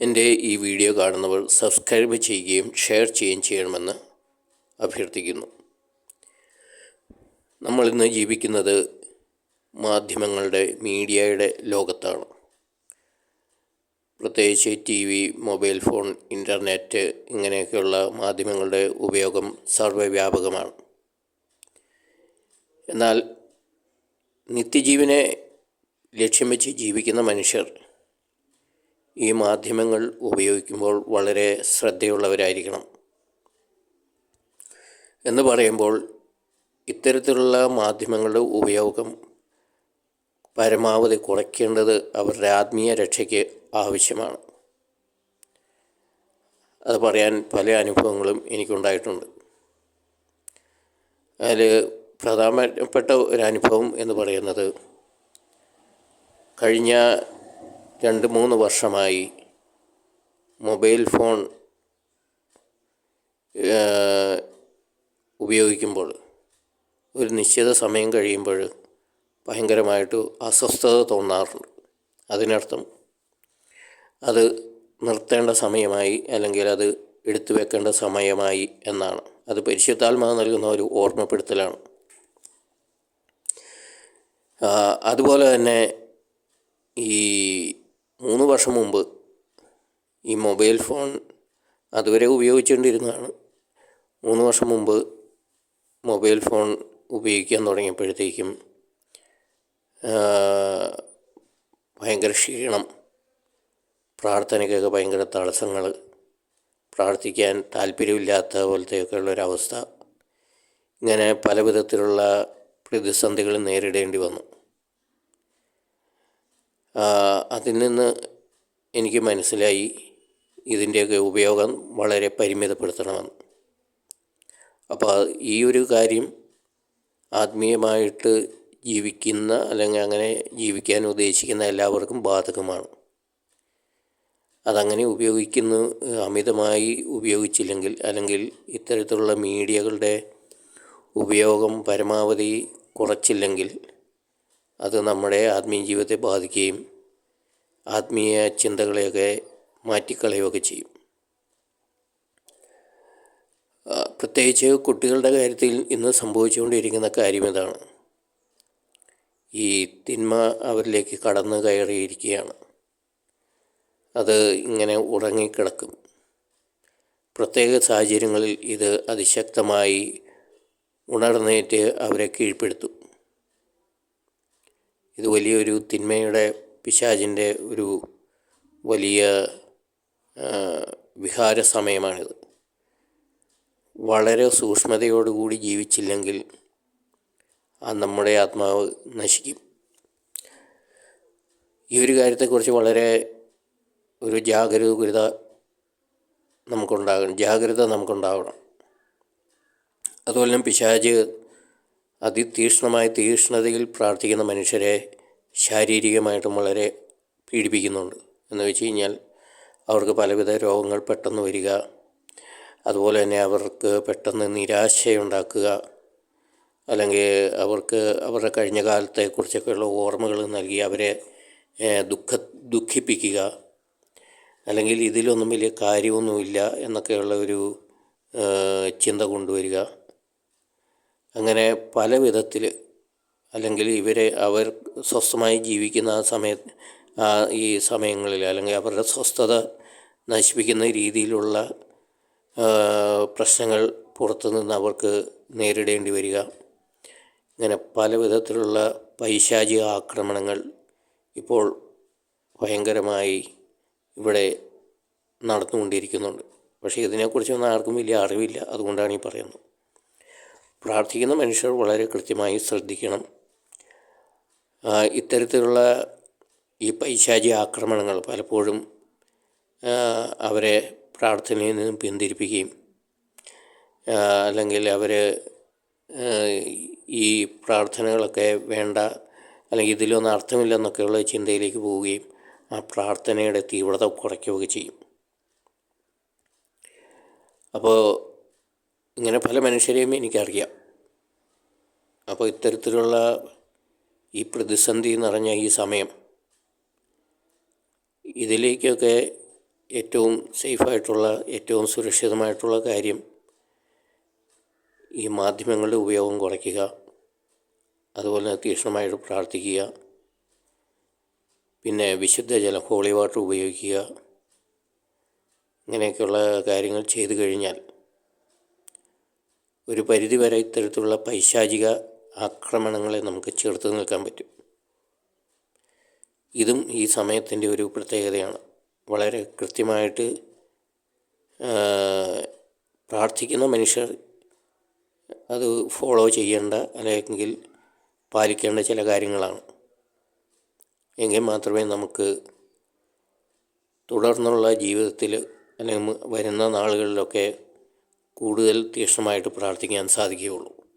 എന്റെ ഈ വീഡിയോ കാണുന്നവർ സബ്സ്ക്രൈബ് ചെയ്യുകയും ഷെയർ ചെയ്യുകയും ചെയ്യണമെന്ന് അഭ്യർത്ഥിക്കുന്നു. നമ്മളിന്ന് ജീവിക്കുന്നത് മാധ്യമങ്ങളുടെ മീഡിയയുടെ ലോകത്താണ്. പ്രത്യേകിച്ച് T V mobile phone internet ഇങ്ങനെയൊക്കെയുള്ള മാധ്യമങ്ങളുടെ ഉപയോഗം സർവവ്യാപകമാണ്. എന്നാൽ നിത്യജീവനെ ലക്ഷ്യം വെച്ച് ജീവിക്കുന്ന മനുഷ്യർ ഈ മാധ്യമങ്ങൾ ഉപയോഗിക്കുമ്പോൾ വളരെ ശ്രദ്ധയുള്ളവരായിരിക്കണം. എന്ന് പറയുമ്പോൾ ഇത്തരത്തിലുള്ള മാധ്യമങ്ങളുടെ ഉപയോഗം പരമാവധി കുറയ്ക്കേണ്ടത് അവരുടെ ആത്മീയ രക്ഷയ്ക്ക് ആവശ്യമാണ്. അത് പറയാൻ പല അനുഭവങ്ങളും എനിക്കുണ്ടായിട്ടുണ്ട്. അതിൽ പ്രധാനപ്പെട്ട ഒരു അനുഭവം എന്ന് പറയുന്നത് കഴിഞ്ഞ രണ്ട് മൂന്ന് വർഷമായി മൊബൈൽ ഫോൺ ഉപയോഗിക്കുമ്പോൾ ഒരു നിശ്ചിത സമയം കഴിയുമ്പോൾ ഭയങ്കരമായിട്ട് അസ്വസ്ഥത തോന്നാറുണ്ട്. അതിനർത്ഥം അത് നിർത്തേണ്ട സമയമായി അല്ലെങ്കിൽ അത് എടുത്തു വെക്കേണ്ട സമയമായി എന്നാണ്. അത് പരിശുദ്ധാത്മാവ് നൽകുന്ന ഒരു ഓർമ്മപ്പെടുത്തലാണ്. അതുപോലെ തന്നെ ഈ വർഷം മുമ്പ് ഈ മൊബൈൽ ഫോൺ അതുവരെ ഉപയോഗിച്ചുകൊണ്ടിരുന്നതാണ്. മൂന്ന് വർഷം മുമ്പ് മൊബൈൽ ഫോൺ ഉപയോഗിക്കാൻ തുടങ്ങിയപ്പോഴത്തേക്കും ഭയങ്കര ക്ഷീണം പ്രാർത്ഥനയ്ക്കൊക്കെ ഭയങ്കര തടസ്സങ്ങൾ പ്രാർത്ഥിക്കാൻ താല്പര്യമില്ലാത്ത പോലത്തെയൊക്കെ ഉള്ളൊരവസ്ഥ ഇങ്ങനെ പല വിധത്തിലുള്ള പ്രതിസന്ധികൾ നേരിടേണ്ടി വന്നു. അതിൽ നിന്ന് എനിക്ക് മനസ്സിലായി ഇതിന്റെയൊക്കെ ഉപയോഗം വളരെ പരിമിതപ്പെടുത്തണമെന്ന്. അപ്പോൾ ഈ ഒരു കാര്യം ആത്മീയമായിട്ട് ജീവിക്കുന്ന അല്ലെങ്കിൽ അങ്ങനെ ജീവിക്കാൻ ഉദ്ദേശിക്കുന്ന എല്ലാവർക്കും ബാധകമാണ്. അതങ്ങനെ ഉപയോഗിക്കുന്നു അമിതമായി ഉപയോഗിച്ചില്ലെങ്കിൽ അല്ലെങ്കിൽ ഇത്തരത്തിലുള്ള മീഡിയകളുടെ ഉപയോഗം പരമാവധി കുറച്ചില്ലെങ്കിൽ അത് നമ്മുടെ ആത്മീയ ജീവിതത്തെ ബാധിക്കുകയും ആത്മീയ ചിന്തകളെയൊക്കെ മാറ്റിക്കളയുകയൊക്കെ ചെയ്യും. പ്രത്യേകിച്ച് കുട്ടികളുടെ കാര്യത്തിൽ ഇന്ന് സംഭവിച്ചുകൊണ്ടിരിക്കുന്ന കാര്യം ഇതാണ്. ഈ തിന്മ അവരിലേക്ക് കടന്നു കയറിയിരിക്കുകയാണ്. അത് ഇങ്ങനെ ഉറങ്ങിക്കിടക്കും. പ്രത്യേക സാഹചര്യങ്ങളിൽ ഇത് അതിശക്തമായി ഉണർന്നേറ്റ് അവരെ കീഴ്പ്പെടുത്തും. ഇത് വലിയൊരു തിന്മയുടെ പിശാചിന്റെ ഒരു വലിയ വിഹാര സമയമാണിത്. വളരെ സൂക്ഷ്മതയോടുകൂടി ജീവിച്ചില്ലെങ്കിൽ ആ നമ്മുടെ ആത്മാവ് നശിക്കും. ഈ ഒരു കാര്യത്തെക്കുറിച്ച് വളരെ ഒരു ജാഗരൂകത നമുക്കുണ്ടാകണം ജാഗ്രത നമുക്കുണ്ടാവണം. അതുപോലെ പിശാജ് അതിതീക്ഷ്ണമായ തീക്ഷ്ണതയിൽ പ്രാർത്ഥിക്കുന്ന മനുഷ്യരെ ശാരീരികമായിട്ടും വളരെ പീഡിപ്പിക്കുന്നുണ്ട്. എന്ന് വെച്ച് കഴിഞ്ഞാൽ അവർക്ക് പലവിധ രോഗങ്ങൾ പെട്ടെന്ന് വരിക അതുപോലെ തന്നെ അവർക്ക് പെട്ടെന്ന് നിരാശയുണ്ടാക്കുക അല്ലെങ്കിൽ അവർക്ക് അവരുടെ കഴിഞ്ഞ കാലത്തെക്കുറിച്ചൊക്കെയുള്ള ഓർമ്മകൾ നൽകി അവരെ ദുഃഖ ദുഃഖിപ്പിക്കുക. അല്ലെങ്കിൽ ഇതിലൊന്നും വലിയ കാര്യമൊന്നുമില്ല എന്നൊക്കെയുള്ള ഒരു ചിന്ത കൊണ്ടുവരിക. അങ്ങനെ പല വിധത്തിൽ അല്ലെങ്കിൽ ഇവരെ അവർ സ്വസ്ഥമായി ജീവിക്കുന്ന ആ സമയത്ത് ഈ സമയങ്ങളിൽ അല്ലെങ്കിൽ അവരുടെ സ്വസ്ഥത നശിപ്പിക്കുന്ന രീതിയിലുള്ള പ്രശ്നങ്ങൾ പുറത്തുനിന്ന് അവർക്ക് നേരിടേണ്ടി വരിക. ഇങ്ങനെ പല വിധത്തിലുള്ള പൈശാചിക ആക്രമണങ്ങൾ ഇപ്പോൾ ഭയങ്കരമായി ഇവിടെ നടന്നുകൊണ്ടിരിക്കുന്നുണ്ട്. പക്ഷേ ഇതിനെക്കുറിച്ചൊന്നും ആർക്കും വലിയ അറിവില്ല. അതുകൊണ്ടാണ് ഈ പറയുന്നത്. പ്രാർത്ഥിക്കുന്ന മനുഷ്യർ വളരെ കൃത്യമായി ശ്രദ്ധിക്കണം. ഇത്തരത്തിലുള്ള ഈ പൈശാചി ആക്രമണങ്ങൾ പലപ്പോഴും അവരെ പ്രാർത്ഥനയിൽ നിന്നും പിന്തിരിപ്പിക്കുകയും അല്ലെങ്കിൽ അവർ ഈ പ്രാർത്ഥനകളൊക്കെ വേണ്ട അല്ലെങ്കിൽ ഇതിലൊന്നും അർത്ഥമില്ലെന്നൊക്കെയുള്ള ചിന്തയിലേക്ക് പോവുകയും ആ പ്രാർത്ഥനയുടെ തീവ്രത കുറയ്ക്കുകയൊക്കെ ചെയ്യും. അപ്പോൾ ഇങ്ങനെ പല മനുഷ്യരെയും എനിക്കറിയാം. അപ്പോൾ ഇത്തരത്തിലുള്ള ഈ പ്രതിസന്ധി നിറഞ്ഞ ഈ സമയം. ഇതിലേക്കൊക്കെ ഏറ്റവും സേഫായിട്ടുള്ള ഏറ്റവും സുരക്ഷിതമായിട്ടുള്ള കാര്യം ഈ മാധ്യമങ്ങളുടെ ഉപയോഗം കുറയ്ക്കുക. അതുപോലെ തന്നെ തീക്ഷ്ണമായിട്ട് പ്രാർത്ഥിക്കുക. പിന്നെ വിശുദ്ധ ജലം ഹോളി വാട്ടർ ഉപയോഗിക്കുക. ഇങ്ങനെയൊക്കെയുള്ള കാര്യങ്ങൾ ചെയ്തു കഴിഞ്ഞാൽ ഒരു പരിധിവരെ ഇത്തരത്തിലുള്ള പൈശാചിക ആക്രമണങ്ങളെ നമുക്ക് ചെറുത്ത് നിൽക്കാൻ പറ്റും. ഇതും ഈ സമയത്തിന്റെ ഒരു പ്രത്യേകതയാണ്. വളരെ കൃത്യമായിട്ട് പ്രാർത്ഥിക്കുന്ന മനുഷ്യർ അത് ഫോളോ ചെയ്യേണ്ട അല്ലെങ്കിൽ പാലിക്കേണ്ട ചില കാര്യങ്ങളാണ്. എങ്കിൽ മാത്രമേ നമുക്ക് തുടർന്നുള്ള ജീവിതത്തിൽ അല്ലെങ്കിൽ വരുന്ന നാളുകളിലൊക്കെ കൂടുതൽ തീക്ഷ്ണമായിട്ട് പ്രാർത്ഥിക്കാൻ സാധിക്കുകയുള്ളൂ.